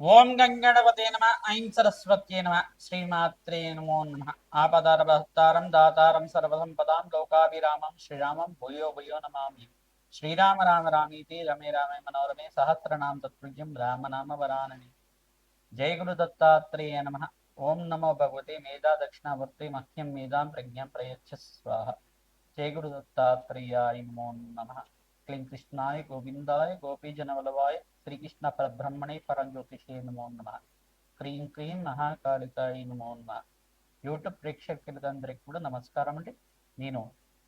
ఓం గంగణపతే నమ. ఐం సరస్వత్యే నమ. శ్రీమాత్రే నమో నమ. ఆపదారభక్తారం దాతారం సర్వసంపదాం లోకాభిరామం శ్రీరామం భూయో భూయో నమామి. శ్రీరామ రామ రామీతి రమే రామే మనోరమే సహస్రనామ తత్పుల్యం రామనామ వరానని జయ గురు దత్తాత్రేయ నమ. ఓం నమో భగవతే మేధా దక్షిణావర్తి మహ్యం మేధాం ప్రజ్ఞం ప్రయచ్చ స్వాహ. జయ గురు దత్తాత్రేయాయ నమో నమ. క్లీం కృష్ణాయ గోవిందాయ గోపీజనవలవాయ శ్రీకృష్ణ పరబ్రహ్మణే పరంజ్యోతిషే నమో నమ. క్రీం క్రీం మహాకాళికాయ నమో నమ. యూట్యూబ్ ప్రేక్షకులందరికీ కూడా నమస్కారం అండి. నేను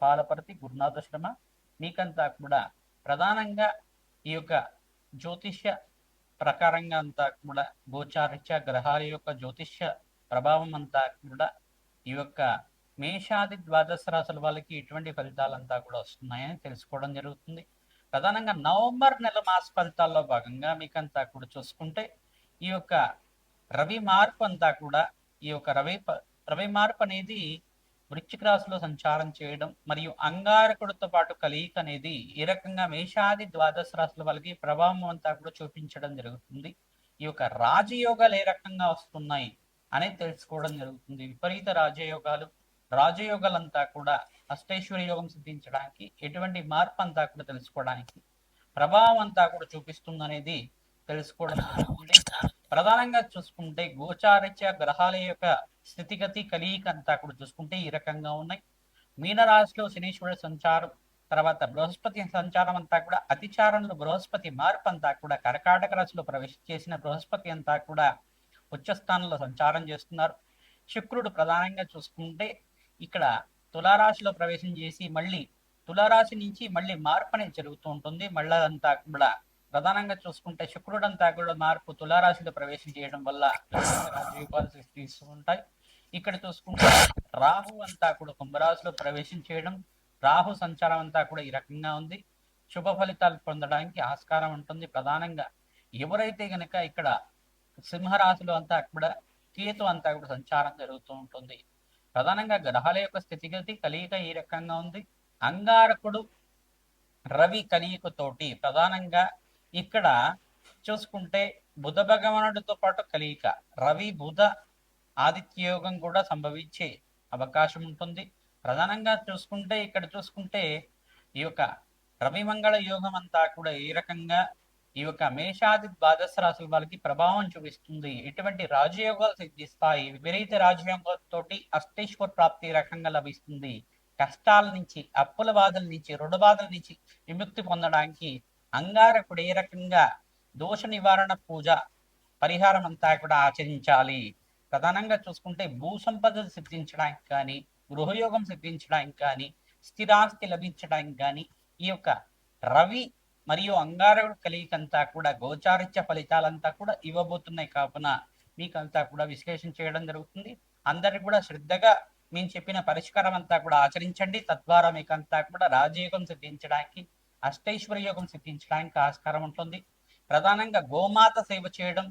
పాలపర్తి గురునాథ శర్మ. మీకంతా కూడా ప్రధానంగా ఈ యొక్క జ్యోతిష్య ప్రకారంగా అంతా కూడా గోచారిత్య గ్రహాల యొక్క జ్యోతిష్య ప్రభావం అంతా కూడా ఈ యొక్క మేషాది ద్వాదశ రాశుల వాళ్ళకి ఎటువంటి ఫలితాలంతా కూడా వస్తున్నాయని తెలుసుకోవడం జరుగుతుంది. ప్రధానంగా నవంబర్ నెల మాస ఫలితాల్లో భాగంగా మీకంతా కూడా చూసుకుంటే ఈ యొక్క రవి మార్పు అంతా కూడా ఈ యొక్క రవి రవి మార్పు అనేది వృశ్చిక రాశిలో సంచారం చేయడం మరియు అంగారకుడితో పాటు కలయిక అనేది ఈ రకంగా మేషాది ద్వాదశ రాశుల వాళ్ళకి ప్రభావం అంతా కూడా చూపించడం జరుగుతుంది. ఈ యొక్క రాజయోగాలు ఏ రకంగా వస్తున్నాయి అనేది తెలుసుకోవడం జరుగుతుంది. విపరీత రాజయోగాలు రాజయోగాలంతా కూడా అష్టైశ్వర్య యోగం సిద్ధించడానికి ఎటువంటి మార్పు అంతా కూడా తెలుసుకోవడానికి ప్రభావం అంతా కూడా చూపిస్తుంది అనేది తెలుసుకోవడం జరుగుతుంది. ప్రధానంగా చూసుకుంటే గోచారిత్య గ్రహాల యొక్క స్థితిగతి కలియిక అంతా కూడా చూసుకుంటే ఈ రకంగా ఉన్నాయి. మీనరాశిలో శనీశ్వరుడు సంచారం తర్వాత బృహస్పతి సంచారం అంతా కూడా అతిచారంలో బృహస్పతి మార్పు అంతా కూడా కర్కాటక రాశిలో ప్రవేశించేసిన బృహస్పతి అంతా కూడా ఉచ్చస్థానంలో సంచారం చేస్తున్నారు. శుక్రుడు ప్రధానంగా చూసుకుంటే ఇక్కడ తులారాశిలో ప్రవేశం చేసి మళ్ళీ తులారాశి నుంచి మళ్ళీ మార్పు అనేది జరుగుతూ ఉంటుంది. మళ్ళీ అంతా కూడా ప్రధానంగా చూసుకుంటే శుక్రుడు అంతా కూడా మార్పు తులారాశిలో ప్రవేశం చేయడం వల్ల రాజయోగాలు సృష్టిస్తూ ఉంటాయి. ఇక్కడ చూసుకుంటే రాహు అంతా కూడా కుంభరాశిలో ప్రవేశం చేయడం రాహు సంచారం అంతా కూడా ఈ రకంగా ఉంది. శుభ ఫలితాలు పొందడానికి ఆస్కారం ఉంటుంది. ప్రధానంగా ఎవరైతే గనక ఇక్కడ సింహరాశిలో అంతా కూడా కేతు అంతా కూడా సంచారం జరుగుతూ ఉంటుంది. ప్రధానంగా గ్రహాల యొక్క స్థితిగతి కలియిక ఈ రకంగా ఉంది? అంగారకుడు రవి కలియికతోటి ప్రధానంగా ఇక్కడ చూసుకుంటే బుధ భగవానుడితో పాటు కలియిక రవి బుధ ఆదిత్య యోగం కూడా సంభవించే అవకాశం ఉంటుంది. ప్రధానంగా చూసుకుంటే ఇక్కడ చూసుకుంటే ఈ యొక్క రవి మంగళ యోగం అంతా కూడా ఏ రకంగా ఈ యొక్క మేషాది ద్వాదశ రాశుల వాళ్ళకి ప్రభావం చూపిస్తుంది. ఎటువంటి రాజయోగాలు సిద్ధిస్తాయి? విపరీత రాజయోగంతోటి అష్టేశ్వర ప్రాప్తి రకంగా లభిస్తుంది. కష్టాల నుంచి అప్పుల బాధల నుంచి రుణ బాధల నుంచి విముక్తి పొందడానికి అంగారకుడు ఏ రకంగా దోష నివారణ పూజ పరిహారం అంతా కూడా ఆచరించాలి. ప్రధానంగా చూసుకుంటే భూ సంపద సిద్ధించడానికి కానీ గృహయోగం సిద్ధించడానికి కానీ స్థిరాస్తి లభించడానికి కానీ ఈ యొక్క రవి మరియు అంగారకుడు కలిగికంతా కూడా గోచారిత్య ఫలితాలంతా కూడా ఇవ్వబోతున్నాయి. కావున మీకంతా కూడా విశ్లేషణ చేయడం జరుగుతుంది. అందరు కూడా శ్రద్ధగా మేము చెప్పిన పరిష్కారం అంతా కూడా ఆచరించండి. తద్వారా మీకంతా కూడా రాజయోగం సిద్ధించడానికి అష్టైశ్వర్య యోగం సిద్ధించడానికి ఆస్కారం ఉంటుంది. ప్రధానంగా గోమాత సేవ చేయడం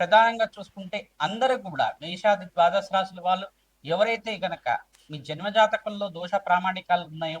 ప్రధానంగా చూసుకుంటే అందరూ కూడా మేషాది ద్వాదశ రాశుల వాళ్ళు ఎవరైతే గనక మీ జన్మజాతకంలో దోష ప్రామాణికాలు ఉన్నాయో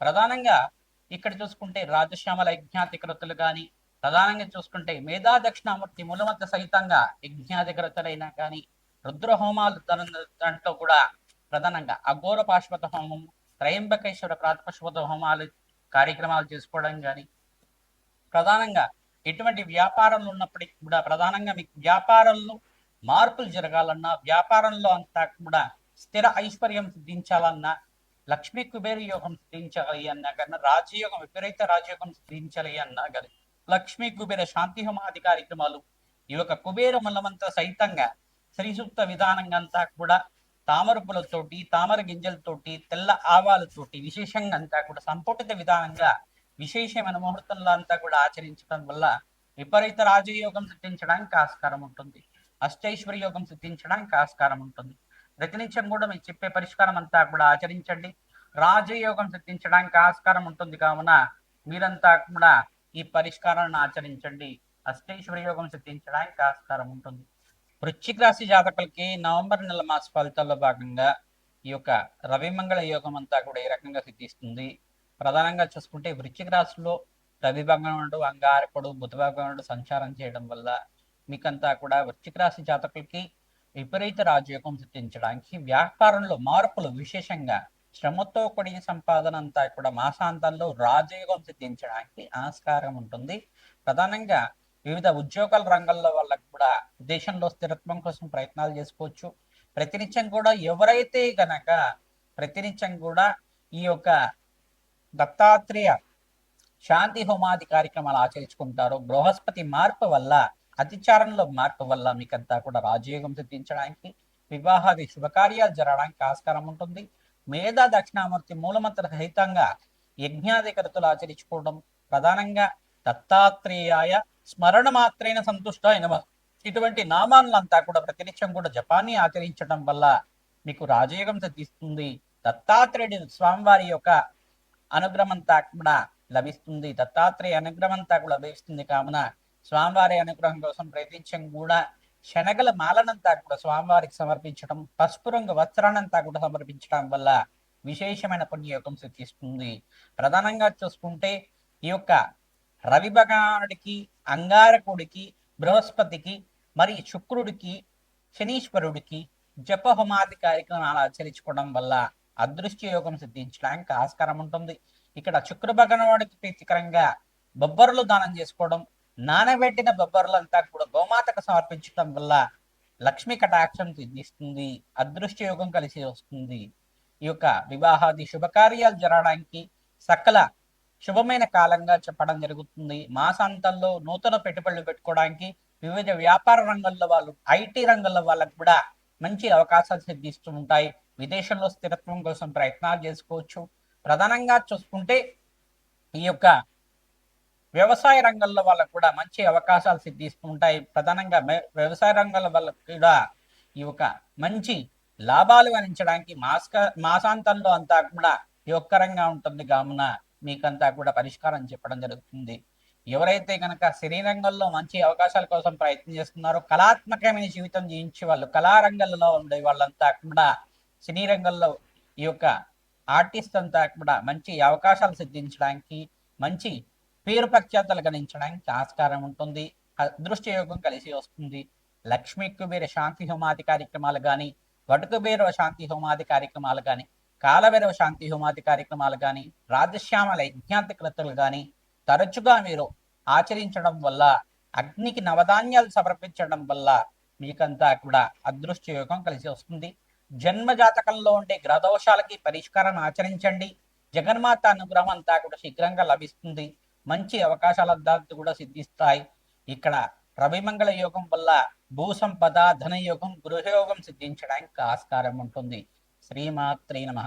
ప్రధానంగా ఇక్కడ చూసుకుంటే రాజశ్యామల యజ్ఞాధికృతులు కానీ ప్రధానంగా చూసుకుంటే మేధా దక్షిణామూర్తి మూలమత సహితంగా యజ్ఞాధికృతులైనా కానీ రుద్రహోమాలు దాంట్లో కూడా ప్రధానంగా అఘోర పాశుపత హోమం త్రయంబకేశ్వర ప్రాతపశుపత హోమాలు కార్యక్రమాలు చేసుకోవడం కానీ ప్రధానంగా ఎటువంటి వ్యాపారంలో ఉన్నప్పటికీ కూడా ప్రధానంగా మీకు వ్యాపారంలో మార్పులు జరగాలన్నా వ్యాపారంలో అంతా కూడా స్థిర ఐశ్వర్యం సిద్ధించాలన్నా లక్ష్మీ కుబేర యోగం సిద్ధించాలి అన్నా కానీ రాజయోగం విపరీత రాజయోగం సిద్ధించాలి అన్నా కానీ లక్ష్మీ కుబేర శాంతి హోమాది కార్యక్రమాలు ఈ యొక్క కుబేర మల్లమంతా సైతంగా శ్రీసూక్త విధానంగా అంతా కూడా తామర పూలతోటి తామర గింజలతోటి తెల్ల ఆవాలతోటి విశేషంగా అంతా కూడా సంపుటిత విధానంగా విశేషమైన ముహూర్తంలో అంతా కూడా ఆచరించడం వల్ల విపరీత రాజయోగం సిద్ధించడానికి ఆస్కారం ఉంటుంది. అష్టైశ్వర్య యోగం సిద్ధించడానికి ఆస్కారం ఉంటుంది. ప్రతినిత్యం కూడా మీకు చెప్పే పరిష్కారం అంతా కూడా ఆచరించండి. రాజయోగం సిద్ధించడానికి ఆస్కారం ఉంటుంది కావున మీరంతా కూడా ఈ పరిష్కారాన్ని ఆచరించండి. అష్టేశ్వర యోగం సిద్ధించడానికి ఆస్కారం ఉంటుంది. వృశ్చిక రాశి జాతకులకి నవంబర్ నెల మాస ఫలితాల్లో భాగంగా ఈ యొక్క రవిమంగళ యోగం అంతా కూడా ఏ రకంగా సిద్ధిస్తుంది? ప్రధానంగా చూసుకుంటే వృశ్చిక రాశిలో రవి భగవానుడు అంగారకుడు బుధ భగవానుడు సంచారం చేయడం వల్ల మీకంతా కూడా వృశ్చిక రాశి జాతకులకి విపరీత రాజయోగం సిద్ధించడానికి వ్యాపారంలో మార్పులు విశేషంగా శ్రమతో కూడిన సంపాదన అంతా కూడా మాసాంతంలో రాజయోగం సిద్ధించడానికి ఆస్కారం ఉంటుంది. ప్రధానంగా వివిధ ఉద్యోగాల రంగంలో వాళ్ళకు కూడా దేశంలో స్థిరత్వం కోసం ప్రయత్నాలు చేసుకోవచ్చు. ప్రతినిత్యం కూడా ఎవరైతే గనక ప్రతినిత్యం కూడా ఈ యొక్క దత్తాత్రేయ శాంతి హోమాది కార్యక్రమాలు ఆచరించుకుంటారో బృహస్పతి మార్పు వల్ల అతిచారంలో మార్పు వల్ల మీకంతా కూడా రాజయోగం సిద్ధించడానికి వివాహాది శుభకార్యాలు జరగడానికి ఆస్కారం ఉంటుంది. మేధా దక్షిణామూర్తి మూలమంత్ర సహితంగా యజ్ఞాధికృతులు ఆచరించుకోవడం ప్రధానంగా దత్తాత్రేయాయ స్మరణ మాత్రైన సంతుష్ట అయిన ఇటువంటి నామాలంతా కూడా ప్రతినిత్యం కూడా జపాన్ని ఆచరించడం వల్ల మీకు రాజయోగం సిద్ధిస్తుంది. దత్తాత్రేయుడి స్వామివారి యొక్క అనుగ్రహం అంతా కూడా లభిస్తుంది. దత్తాత్రేయ అనుగ్రహం అంతా కూడా లభిస్తుంది కావున స్వామివారి అనుగ్రహం కోసం ప్రయత్నించడం కూడా శనగల మాలనంతా కూడా స్వామివారికి సమర్పించడం పసుపు రంగు వస్త్రానంతా కూడా సమర్పించడం వల్ల విశేషమైన పుణ్యయోగం సిద్ధిస్తుంది. ప్రధానంగా చూసుకుంటే ఈ యొక్క రవి భగవానుడికి అంగారకుడికి బృహస్పతికి మరి శుక్రుడికి శనీశ్వరుడికి జపహోమాది కార్యక్రమాలు ఆచరించుకోవడం వల్ల అదృష్ట యోగం సిద్ధించడానికి ఆస్కారం ఉంటుంది. ఇక్కడ శుక్ర భగవానుడికి ప్రీతికరంగా బొబ్బరులు దానం చేసుకోవడం నానబెట్టిన బొబ్బర్లంతా కూడా గోమాతకు సమర్పించడం వల్ల లక్ష్మి కటాక్షం సిద్ధిస్తుంది అదృష్ట యోగం కలిసి వస్తుంది. ఈ యొక్క వివాహాది శుభకార్యాలు జరగడానికి సకల శుభమైన కాలంగా చెప్పడం జరుగుతుంది. మాసాంతంలో నూతన పెట్టుబడులు పెట్టుకోవడానికి వివిధ వ్యాపార రంగంలో వాళ్ళు ఐటీ రంగంలో వాళ్ళకు కూడా మంచి అవకాశాలు సిద్ధిస్తూ ఉంటాయి. విదేశంలో స్థిరత్వం కోసం ప్రయత్నాలు చేసుకోవచ్చు. ప్రధానంగా చూసుకుంటే ఈ యొక్క వ్యవసాయ రంగంలో వాళ్ళకు కూడా మంచి అవకాశాలు సిద్ధిస్తుంటాయి. ప్రధానంగా వ్యవసాయ రంగంలో వాళ్ళకు కూడా ఈ యొక్క మంచి లాభాలు గణించడానికి మాస్క మాసాంతంలో అంతా కూడా యోగకరంగా ఉంటుంది. కావున మీకంతా కూడా పరిష్కారం చెప్పడం జరుగుతుంది. ఎవరైతే కనుక శరీరంగంలో మంచి అవకాశాల కోసం ప్రయత్నం చేస్తున్నారో కళాత్మకమైన జీవితం జీవించే వాళ్ళు కళారంగంలో ఉండే వాళ్ళంతా కూడా సినీ రంగంలో ఈ యొక్క ఆర్టిస్ట్ అంతా కూడా మంచి అవకాశాలు సిద్ధించడానికి మంచి పేరు ప్రఖ్యాతలు గణించడానికి ఆస్కారం ఉంటుంది. అదృష్ట యోగం కలిసి వస్తుంది. లక్ష్మీ కుబేర శాంతి హోమాది కార్యక్రమాలు కానీ వటుకుబేరవ శాంతి హోమాది కార్యక్రమాలు కానీ కాలభైరవ శాంతి హోమాది కార్యక్రమాలు కానీ రాజశ్యామల యజ్ఞాంతికృతులు కానీ తరచుగా మీరు ఆచరించడం వల్ల అగ్నికి నవధాన్యాలు సమర్పించడం వల్ల మీకంతా కూడా అదృష్ట యోగం కలిసి వస్తుంది. జన్మ జాతకంలో ఉండే గ్రహదోషాలకి పరిష్కారం ఆచరించండి. జగన్మాత అనుగ్రహం అంతా కూడా శీఘ్రంగా లభిస్తుంది. మంచి అవకాశాల కూడా సిద్ధిస్తాయి. ఇక్కడ రవిమంగళ యోగం వల్ల భూ సంపద ధనయోగం గృహయోగం సిద్ధించడానికి ఆస్కారం ఉంటుంది. శ్రీమాత్రే నమ.